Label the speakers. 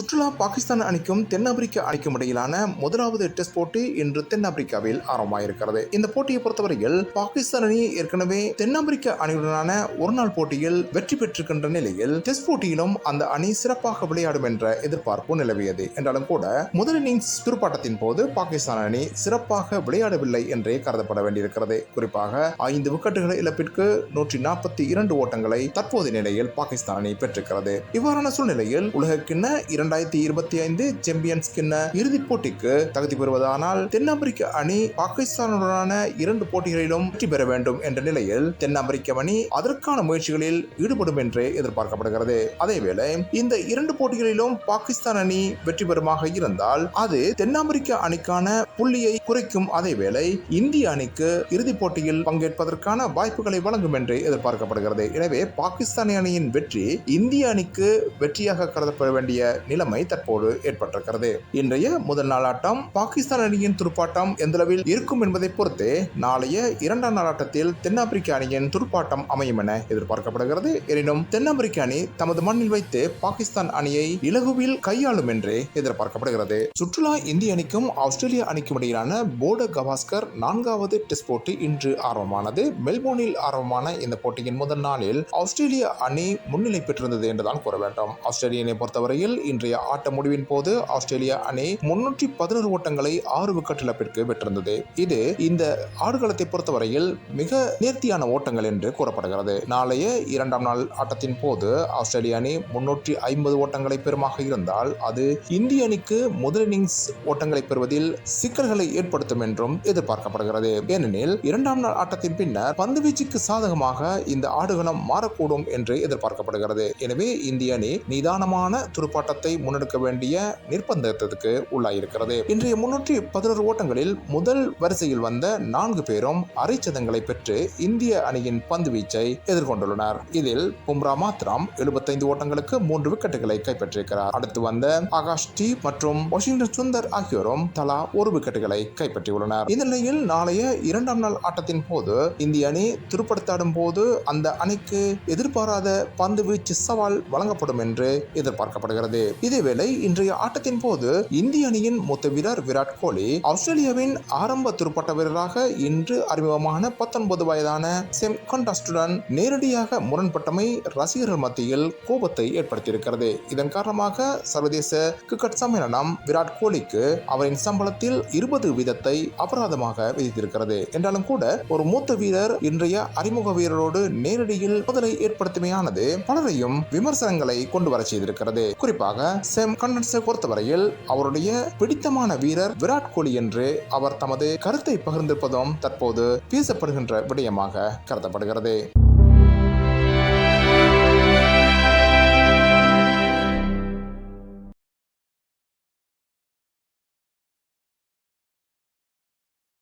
Speaker 1: சுற்றுலா பாகிஸ்தான் அணிக்கும் தென்னாப்பிரிக்க அணிக்கும் இடையிலான முதலாவது டெஸ்ட் போட்டி இன்று தென்னாப்பிரிக்காவில் ஆரம்பமாயிருக்கிறது. இந்த போட்டியை பொறுத்தவரையில் பாகிஸ்தான் அணி ஏற்கனவே தென்னாப்பிரிக்க அணியுடனான ஒருநாள் போட்டியில் வெற்றி பெற்றிருக்கின்ற நிலையில் டெஸ்ட் போட்டியிலும் அந்த அணி சிறப்பாக விளையாடும் என்ற எதிர்பார்ப்பு நிலவியது. என்றாலும் கூட முதல் இன்னிங்ஸ் துடுப்பாட்டத்தின் போது பாகிஸ்தான் அணி சிறப்பாக விளையாடவில்லை என்றே கருதப்பட வேண்டியிருக்கிறது. குறிப்பாக ஐந்து விக்கெட்டுகளை இழப்பிற்கு நூற்றி நாற்பத்தி இரண்டு ஓட்டங்களை தற்போதைய நிலையில் பாகிஸ்தான் அணி பெற்றிருக்கிறது. இவ்வாறான சூழ்நிலையில் உலகக்கிண்ண இரண்டாயிரத்தி இருபத்தி ஐந்து சாம்பியன்ஸ் கிண்ண இறுதிப் போட்டிக்கு தகுதி பெறுவதானால் தென்னாப்பிரிக்க அணி பாகிஸ்தானுடனான இரண்டு போட்டிகளிலும் வெற்றி பெற வேண்டும் என்ற நிலையில் தென்னாப்பிரிக்க அணி அதற்கான முயற்சிகளில் ஈடுபடும் என்று எதிர்பார்க்கப்படுகிறது. அதேவேளை இந்த இரண்டு போட்டிகளிலும் பாகிஸ்தான் அணி வெற்றி பெறுமாக இருந்தால் அது தென்னாப்பிரிக்க அணிக்கான புள்ளியை குறைக்கும். அதேவேளை இந்திய அணிக்கு இறுதிப் போட்டியில் பங்கேற்பதற்கான வாய்ப்புகளை வழங்கும் என்று எதிர்பார்க்கப்படுகிறது. எனவே பாகிஸ்தான் அணியின் வெற்றி இந்திய அணிக்கு வெற்றியாக கருதப்பட வேண்டிய நிலை நிலைமை தற்போது ஏற்பட்டிருக்கிறது. இன்றைய முதல் நாள் ஆட்டம் பாகிஸ்தான் அணியின் துடுப்பாட்டம் எந்தளவில் இருக்கும் என்பதை பொறுத்து நாளைய இரண்டாம் நாள் ஆட்டத்தில் தென்னாப்பிரிக்க அணியின் துடுப்பாட்டம் அமையும் என எதிர்பார்க்கப்படுகிறது. எனினும் தென்னாப்பிரிக்க அணி தமது மண்ணில் வைத்து பாகிஸ்தான் அணியை இலகுவில் கையாளும் என்று எதிர்பார்க்கப்படுகிறது. சுற்றுலா இந்திய அணிக்கும் ஆஸ்திரேலிய அணிக்கும் இடையிலான போர்ட கவாஸ்கர் நான்காவது டெஸ்ட் போட்டி இன்று ஆரம்பமானது. மெல்போர்னில் ஆரம்பமான இந்த போட்டியின் முதல் நாளில் ஆஸ்திரேலிய அணி முன்னிலை பெற்றிருந்தது என்றுதான் கூற வேண்டும் ஆஸ்திரேலிய அணியை பொறுத்தவரையில் இன்று இன்றைய ஆட்ட முடிவின் போது ஆஸ்திரேலியா அணி முன்னூற்றி பதினோரு ஓட்டங்களை ஆறு விக்கெட் இழப்பிற்கு பெற்றிருந்தது. இது இந்த ஆடுகளத்தை பொறுத்தவரையில் மிக நேர்த்தியான ஓட்டங்கள் என்று கூறப்படுகிறது. நாளைய இரண்டாம் நாள் ஆட்டத்தின் போது ஆஸ்திரேலிய அணி முன்னூற்றி ஐம்பது ஓட்டங்களை பெறுமாக இருந்தால் அது இந்திய அணிக்கு முதல் இன்னிங்ஸ் ஓட்டங்களை பெறுவதில் சிக்கல்களை ஏற்படுத்தும் என்றும் எதிர்பார்க்கப்படுகிறது. ஏனெனில் இரண்டாம் நாள் ஆட்டத்தின் பின்னர் பந்துவீச்சுக்கு சாதகமாக இந்த ஆடுகளம் மாறக்கூடும் என்று எதிர்பார்க்கப்படுகிறது. எனவே இந்திய அணி நிதானமான துடுப்பாட்டத்தை முன்னெடுக்க வேண்டிய நிர்பந்தத்திற்கு உள்ளாயிருக்கிறது. இன்றைய முன்னூற்றி பதினோரு ஓட்டங்களில் முதல் வரிசையில் வந்த நான்கு பேரும் அரைச்சதங்களை பெற்று இந்திய அணியின் பந்து வீச்சை எதிர்கொண்டுள்ளனர். இதில் பும்ரா மாத்ராம் எழுபத்தைந்து ஓட்டங்களுக்கு மூன்று விக்கெட்டுகளை கைப்பற்றியிருக்கிறார். அடுத்து வந்த ஆகாஷ் டி மற்றும் வாஷிங்டன் சுந்தர் ஆகியோரும் தலா ஒரு விக்கெட்டுகளை கைப்பற்றியுள்ளனர். இந்த நிலையில் நாளைய இரண்டாம் நாள் ஆட்டத்தின் போது இந்திய அணி துருப்படுத்தாடும் போது அந்த அணிக்கு எதிர்பாராத பந்து வீச்சு சவால் வழங்கப்படும் என்று எதிர்பார்க்கப்படுகிறது. இதேவேளை இன்றைய ஆட்டத்தின் போது இந்திய அணியின் மூத்த வீரர் விராட் கோலி ஆஸ்திரேலியாவின் ஆரம்ப துடுப்பாட்ட வீரராக இன்று அறிமுகமான பத்தொன்பது வயதான செம் கண்டாஸ்டுடன் நேரடியாக முரண்பட்டமை ரசிகர்கள் மத்தியில் கோபத்தை ஏற்படுத்தியிருக்கிறது. இதன் காரணமாக சர்வதேச கிரிக்கெட் சம்மேளனம் விராட் கோலிக்கு அவரின் சம்பளத்தில் இருபது வீதத்தை அபராதமாக விதித்திருக்கிறது. என்றாலும் கூட ஒரு மூத்த வீரர் இன்றைய அறிமுக வீரரோடு நேரடியில் முதலை ஏற்படுத்துமையானது பலரையும் விமர்சனங்களை கொண்டு வர செய்திருக்கிறது. குறிப்பாக செம் கண்டன்ஸை பொறுத்தவரையில் அவருடைய பிடித்தமான வீரர் விராட் கோலி என்று அவர் தமது கருத்தை பகிர்ந்திருப்பதும் தற்போது பேசப்படுகின்ற விடயமாக கருதப்படுகிறது.